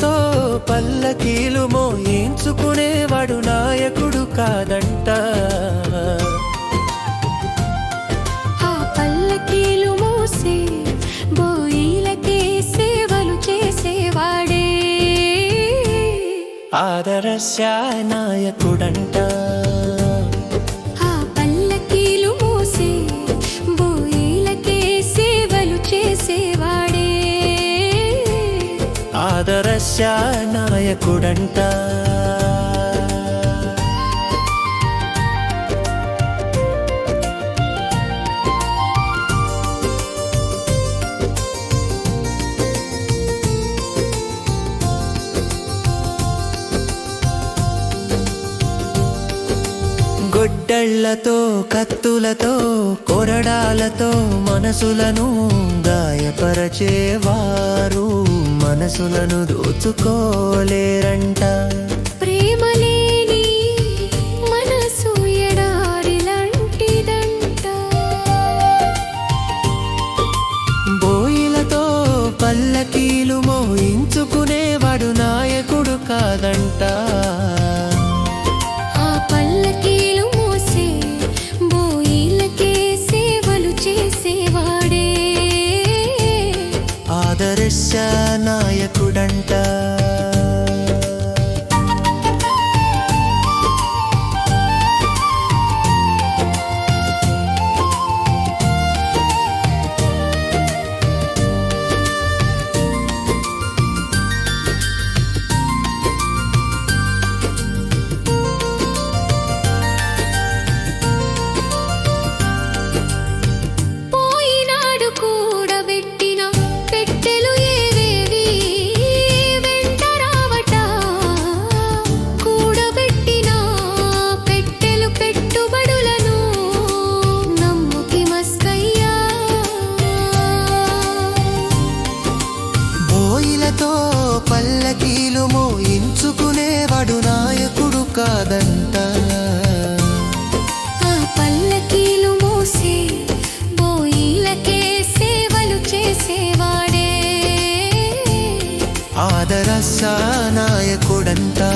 తో పల్లకీలు మోయించుకునేవాడు నాయకుడు కాదంట. ఆ పల్లకీలు మోసే ఆదర్శ నాయకుడంట. నాయకుడంట గొడ్డళ్ళతో కత్తులతో కొరడాలతో మనసులను గాయపరచేవారు. మనసులను దోచుకోలేరంట. ఆదర్శ నాయకుడంటా. మనసుతో పల్లకీలు మోయించుకునేవాడు నాయకుడు కాదంట. ఆ పల్లకీలు మోసే బోయిలకే సేవలు చేసేవాడే. ఆదరస నాయకుడంతా